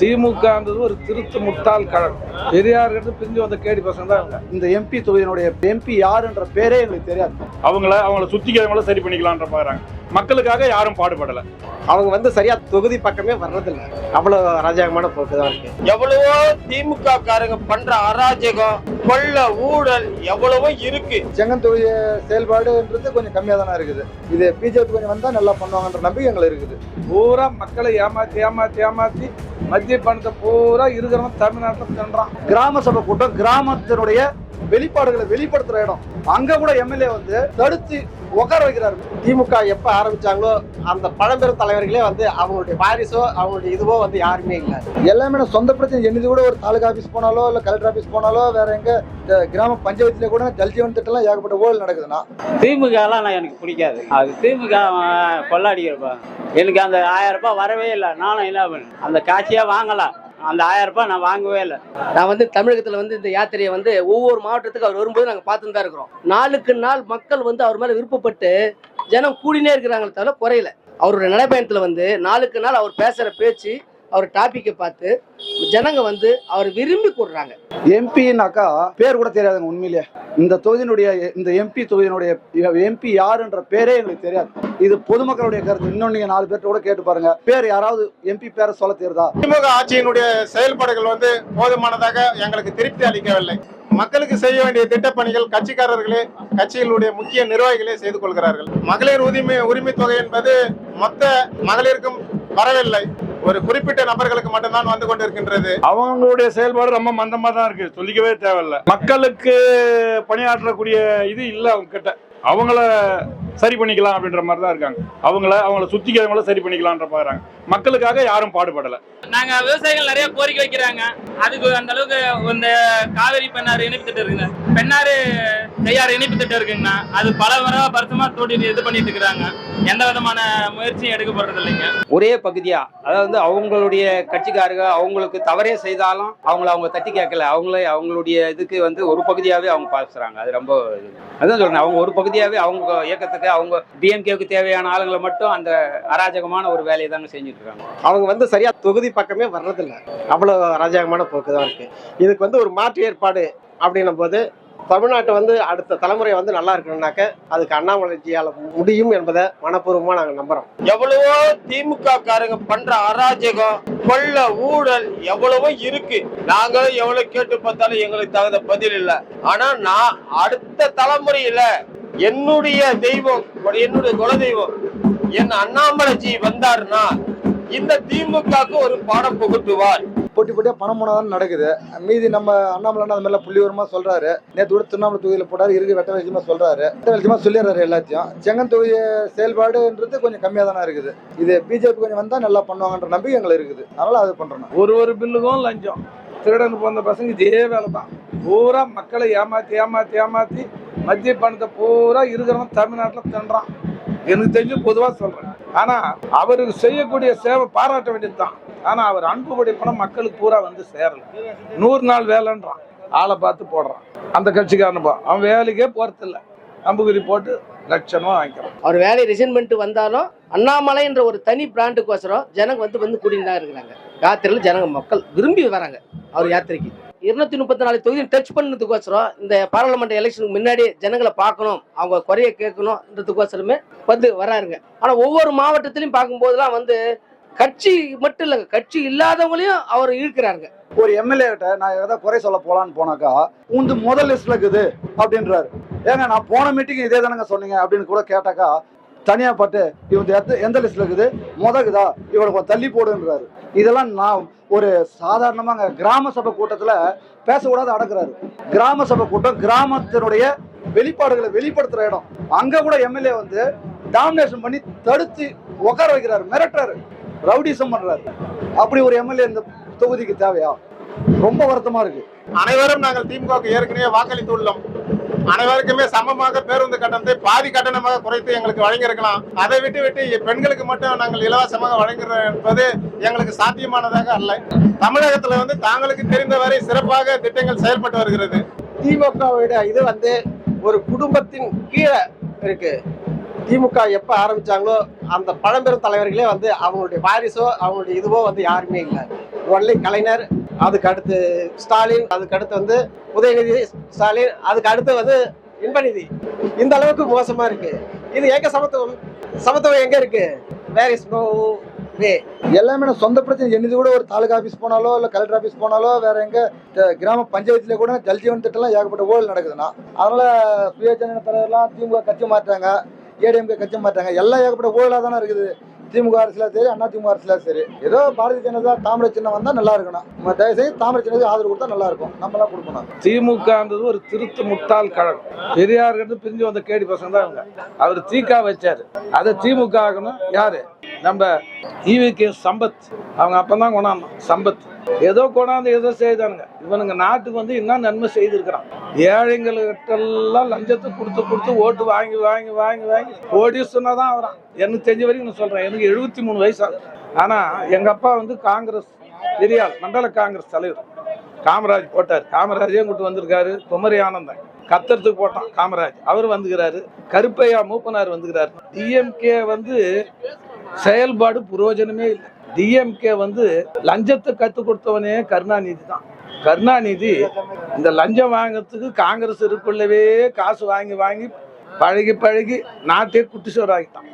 திமுகன்றது ஒரு திருத்து முட்டாள் கழகம். பெரியார் பிரிஞ்சு வந்த கேடி பசங்க தான் இந்த எம்பி தொகுதியினுடைய எம்பி யாருன்ற பேரே எங்களுக்கு தெரியாது. அவங்கள அவங்கள சுத்திக்கிறவங்கள சரி பண்ணிக்கலான்ற பாக்குறாங்க. மக்களுக்காக யாரும் பாடுபடல. அவங்க வந்து சரியா தொகுதி பக்கமே வர்றதில்ல. அவ்வளவு அராஜகமான போக்கு தான் இருக்கு. எவ்வளவோ திமுக காரங்க பண்ற அராஜகம் கொள்ள ஊழல் எவ்வளவோ இருக்கு. செங்கன் தொகுதி செயல்பாடுன்றது கொஞ்சம் கம்மியாக தானே இருக்குது. இது பிஜேபி கொஞ்சம் வந்தால் நல்லா பண்ணுவாங்கன்ற நம்பிக்கை எங்களுக்கு இருக்குது. பூரா மக்களை ஏமாத்தி ஏமாத்தி ஏமாத்தி மத்திய பணத்தை பூரா இருக்கிறவன் தமிழ்நாட்டில் தின்றான் கிராம சபை கூட்டம் கிராமத்தினுடைய வெளிப்பாடுகளை வெளிப்படுத்துற இடம். அங்க கூட எம்எல்ஏ வந்து தடுத்து உட்கார வைக்கிறாரு. திமுக எப்ப ஆரம்பிச்சாங்களோ அந்த பழம்பெரும் தலைவர்களே வந்து அவங்களுடைய வாரிசோ அவங்களுடைய இதுவோ வந்து யாருமே இல்லை. எல்லாமே நான் சொந்த பிரச்சனை. என்னது கூட ஒரு தாலுகா ஆஃபீஸ் போனாலோ இல்லை கலெக்டர் ஆஃபீஸ் போனாலோ வேற எங்க கிராம பஞ்சாயத்துல கூட ஜல்ஜீவன் திட்டம்லாம் ஏகப்பட்ட ஊழல் நடக்குதுன்னா திமுக நான் எனக்கு பிடிக்காது. அது திமுக அவன் கொள்ளாடிக்கிறப்பா எனக்கு அந்த ஆயிரம் ரூபாய் வரவே இல்லை. நானும் என்ன பண்ணு? அந்த காட்சியா வாங்கலாம். அந்த ஆயிரம் ரூபாய் நான் வாங்கவே இல்லை. நான் வந்து தமிழகத்துல வந்து இந்த யாத்திரையை வந்து ஒவ்வொரு மாவட்டத்துக்கு அவர் வரும்போது நாங்க பார்த்துட்டு தான் இருக்கிறோம். நாளுக்கு நாள் மக்கள் வந்து அவர் மேல விருப்பப்பட்டு ஜனம் கூடினே இருக்கிறாங்களே தவிர குறையல. அவருடைய நடைபயணத்துல வந்து நாளுக்கு நாள் அவர் பேசுற பேச்சு அவர் டாபிக்கை பார்த்து ஜனங்க வந்து அவர் விரும்பி கூடுறாங்க. எம்பின்னாக்கா பேர் கூட தெரியாதுங்க உண்மையிலேயே. இந்த தொகுதியினுடைய இந்த எம்பி தொகுதியினுடைய எம்பி யாருன்ற பேரே எங்களுக்கு தெரியாது. இது பொதுமக்களுடைய கருத்து. இன்னும் நீங்க நாலு பேர்ட்ட கூட கேட்டு பாருங்க. பேர் யாராவது எம்பி பேரை சொல்ல தெரியுதா? திமுக ஆட்சியினுடைய செயல்பாடுகள் வந்து போதுமானதாக எங்களுக்கு திருப்தி அளிக்கவில்லை. மக்களுக்கு செய்ய வேண்டிய திட்டப்பணிகள் கட்சிக்காரர்களே கட்சிகளுடைய முக்கிய நிர்வாகிகளே செய்து கொள்கிறார்கள். மகளிர் உரிமை உரிமை தொகை என்பது மொத்த மகளிருக்கும் வரவில்லை. ஒரு குறிப்பிட்ட நபர்களுக்கு மட்டும்தான் வந்து கொண்டிருக்கின்றது. அவங்களுடைய செயல்பாடு ரொம்ப மந்தமா தான் இருக்கு. சொல்லிக்கவே தேவையில்ல. மக்களுக்கு பணியாற்றக்கூடிய இது இல்ல அவங்க கிட்ட அவங்கள சரி பண்ணிக்கலாம் அப்படின்ற மாதிரி தான் இருக்காங்க. அவங்கள அவங்கள சுத்திக்கிறவங்கள சரி பண்ணிக்கலாம்ன்ற பாக்குறாங்க மக்களுக்காக யாரும் பாடுபடல. நாங்க விவசாயிகள் நிறைய கோரிக்கை வைக்கிறாங்க. அதுக்கு அந்த அளவுக்கு இந்த காவிரி பெண்ணாறு இணைப்பு திட்டம் இருக்குங்க பெண்ணாறு செய்யாறு இணைப்பு திட்டம் இருக்குங்கண்ணா. அது பல வர வருஷமா தோட்டி இது பண்ணிட்டு இருக்கிறாங்க. எந்த விதமான முயற்சியும் எடுக்கப்படுறது இல்லைங்க. ஒரே பகுதியா அதாவது அவங்களுடைய கட்சிக்காரங்க அவங்களுக்கு தவறே செய்தாலும் அவங்கள அவங்க தட்டி கேட்கல. அவங்களே அவங்களுடைய இதுக்கு வந்து ஒரு பகுதியாவே அவங்க பாசுறாங்க. அது ரொம்ப இது. அதான் சொல்றேன் அவங்க ஒரு பகுதியாவே அவங்க இயக்கத்துக்கு அவங்க டிஎம்கேவுக்கு தேவையான ஆளுங்களை மட்டும் அந்த அராஜகமான ஒரு வேலையை தாங்க செஞ்சுட்டு இருக்காங்க. அவங்க வந்து சரியா தொகுதி பக்கமே வர்றதில்ல. அவ்வளவு அராஜகமான போக்கு தான் இருக்கு. இதுக்கு வந்து ஒரு மாற்று ஏற்பாடு அப்படின்னும் போது தமிழ்நாட்டை வந்து அடுத்த தலைமுறை வந்து நல்லா இருக்கணும்னாக்க அதுக்கு அண்ணாமலைஜியால முடியும் என்பதை மனப்பூர்வமா நாங்க நம்புறோம். எவ்வளவோ திமுக காரங்க பண்ற அராஜகம் கொள்ள ஊழல் எவ்வளவோ இருக்கு. நாங்களும் எவ்வளவு கேட்டு பார்த்தாலும் எங்களுக்கு தகுந்த பதில் இல்ல. ஆனா நான் அடுத்த தலைமுறையில என்னுடைய தெய்வம் என்னுடைய குல தெய்வம் என் அண்ணாமலைஜி வந்தாருன்னா இந்த திமுகவுக்கு ஒரு பாடம் புகுத்துவார். போட்டி போட்டியா பணம் போனாதான் நடக்குது. மீதி நம்ம அண்ணாமலை அந்த மாதிரிலாம் புள்ளிவரமா சொல்றாரு. நேற்று கூட திருவண்ணாமலை தொகுதியில் போட்டாரு. இருக்கு வெட்ட வெளிச்சமா சொல்றாரு. வெட்ட வெளிச்சமா சொல்லிடுறாரு எல்லாத்தையும். செங்கன் தொகுதி செயல்பாடுன்றது கொஞ்சம் கம்மியா தானே இருக்குது. இது பிஜேபி கொஞ்சம் வந்தா நல்லா பண்ணுவாங்கன்ற நம்பிக்கை எங்களுக்கு இருக்குது. அதனால அது பண்றோம். ஒரு ஒரு பில்லுக்கும் லஞ்சம். திருடன் போன பசங்க இதே வேலை தான் பூரா மக்களை ஏமாத்தி ஏமாத்தி ஏமாத்தி மத்திய பணத்தை பூரா இருக்கிறவன் தமிழ்நாட்டில் தின்றான். எனக்கு தெரிஞ்சு பொதுவாக சொல்றேன். ஆனா அவருக்கு செய்யக்கூடிய சேவை பாராட்ட வேண்டியது தான் ஆனால் அவர் அன்பு பணம் மக்களுக்கு பூரா வந்து சேரல. நூறு நாள் வேலைன்றான். ஆளை பார்த்து போடுறான். அந்த கட்சிக்காரன் அவன் வேலைக்கே போறதில்ல. அம்புகுறி போட்டு லட்சணமா வாங்கிக்கிறான். அவர் வேலையை ரிசைன் பண்ணிட்டு வந்தாலும் அண்ணாமலைன்ற ஒரு தனி பிராண்டுக்கோசரம் ஜனங்க வந்து வந்து கூட்டின்னு தான் இருக்கிறாங்க. யாத்திரையில் ஜனங்க மக்கள் விரும்பி வராங்க அவர் யாத்திரைக்கு. இருநூத்தி முப்பத்தி நாலு தொகுதியை டச் பண்ணதுக்கோசரம் இந்த பாராளுமன்ற எலெக்ஷனுக்கு முன்னாடி ஜனங்களை பார்க்கணும் அவங்க குறைய கேட்கணுன்றதுக்கோசரமே வந்து வராருங்க. ஆனா ஒவ்வொரு மாவட்டத்திலையும் பார்க்கும்போதெல்லாம் வந்து கட்சி மட்டும் இல்லைங்க கட்சி இல்லாதவங்களையும் அவர் இழுக்கிறாருங்க ஒரு எம்எல்ஏ கிட்ட நான் ஏதாவது குறை சொல்ல போலான்னு போனாக்கா உந்து முதல் லிஸ்ட்ல இருக்குது அப்படின்றாரு. ஏங்க நான் போன மீட்டிங் இதே தானங்க சொன்னீங்க அப்படின்னு கூட கேட்டாக்கா தனியா பட்டு இவன் எந்த எந்த லிஸ்ட்ல இருக்குது? முதகுதா? இவனை கொஞ்சம் தள்ளி போடுன்றாரு. இதெல்லாம் நான் ஒரு சாதாரணமாக கிராம சபை கூட்டத்துல பேசக்கூடாது அடக்குறாரு. கிராம சபை கூட்டம் கிராமத்தினுடைய வெளிப்பாடுகளை வெளிப்படுத்துற இடம். அங்க கூட எம்எல்ஏ வந்து டாமினேஷன் பண்ணி தடுத்து உட்கார வைக்கிறாரு மிரட்டுறாரு. ரவுடிசம் பண்றாரு. அப்படி ஒரு எம்எல்ஏ இந்த தொகுதிக்கு தேவையா? ரொம்ப வருத்தமா இருக்கு. அனைவரும் நாங்கள் திமுகவுக்கு ஏற்கனவே வாக்களித்துள்ளோம். அனைவருக்குமே சமமாக பேருந்து கட்டணத்தை பாதி கட்டணமாக குறைத்து எங்களுக்கு வழங்கியிருக்கலாம். அதை விட்டு விட்டு பெண்களுக்கு மட்டும் நாங்கள் இலவசமாக வழங்குகிறோம் என்பது எங்களுக்கு சாத்தியமானதாக அல்ல. தமிழகத்துல வந்து தாங்களுக்கு தெரிந்தவரை சிறப்பாக திட்டங்கள் செயல்பட்டு வருகிறது. திமுகவோட இது வந்து ஒரு குடும்பத்தின் கீழே இருக்கு. திமுக எப்போ ஆரம்பிச்சாங்களோ அந்த பழம்பெரும் தலைவர்களே வந்து அவங்களுடைய வாரிசோ அவங்களுடைய இதுவோ வந்து யாருமே இல்லை. ஒன்லி கலைஞர் அதுக்கு அடுத்து ஸ்டாலின் அதுக்கு அடுத்து வந்து உதயநிதி ஸ்டாலின் அதுக்கு அடுத்து வந்து இன்பநிதி. இந்த அளவுக்கு மோசமா இருக்கு. இது எங்க சமத்துவம்? சமத்துவம் எங்க இருக்கு? வேர் இஸ் நோ வே எல்லாமே நான் சொந்த பிரச்சனை. என்னது கூட ஒரு தாலுகா ஆஃபீஸ் போனாலோ இல்லை கலெக்டர் ஆஃபீஸ் போனாலோ வேற எங்க கிராம பஞ்சாயத்துல கூட ஜல்ஜீவன் திட்டம்லாம் ஏகப்பட்ட ஊழல் நடக்குதுன்னா அதனால சுயேட்சை தலைவர்லாம் திமுக கட்சி மாற்றாங்க ஏடிஎம்கே கட்சி மாட்டாங்க எல்லாம் ஏகப்பட்ட ஊழலாக தானே இருக்குது. திமுக அரசுல சரி அண்ணா திமுக அரசுல சரி. ஏதோ பாரதிய ஜனதா தாமரை சின்னம் வந்தா நல்லா இருக்கணும். நம்ம தயவு செய்து தாமரை சின்னத்துக்கு ஆதரவு கொடுத்தா நல்லா இருக்கும். நம்மளாம் கொடுக்கணும். திமுகன்றது ஒரு திருத்து முட்டாள் கழகம். பெரியார் பிரிஞ்சு வந்த கேடி பசங்க தான் அவங்க அவர் தீக்கா வச்சாரு. அதை திமுக ஆகணும். யாரு? நம்ம ஈவிகே சம்பத். அவங்க அப்பதான் கொண்டாடணும் சம்பத். ஏதோ கொண்டாந்து ஏதோ செய்தானுங்க. இவனுங்க நாட்டுக்கு வந்து என்ன நன்மை செய்திருக்கிறான். ஏழைங்களுக்கெல்லாம் லஞ்சத்தை கொடுத்து கொடுத்து ஓட்டு வாங்கி வாங்கி வாங்கி வாங்கி கோடீஸ்வரனா தான் அவரான் எனக்கு தெரிஞ்ச வரைக்கும் நான் சொல்றேன். எனக்கு எழுபத்தி மூணு வயசு ஆகுது ஆனா எங்க அப்பா வந்து காங்கிரஸ் பெரியாள் மண்டல காங்கிரஸ் தலைவர். காமராஜ் போட்டார். காமராஜே கூட்டு வந்திருக்காரு. குமரி ஆனந்தன். கத்தறதுக்கு போட்டான் காமராஜ். அவர் வந்துக்கிறாரு. கருப்பையா மூப்பனார் வந்துக்கிறாரு. டிஎம்கே வந்து செயல்பாடு புரோஜனமே இல்லை. டிஎம்கே வந்து லஞ்சத்தை கற்றுக் கொடுத்தவனே கருணாநிதி தான். கருணாநிதி இந்த லஞ்சம் வாங்குறதுக்கு காங்கிரஸ் இருக்குள்ளவே காசு வாங்கி வாங்கி பழகி பழகி நாட்டே குட்டிச்சோறாகிட்டான்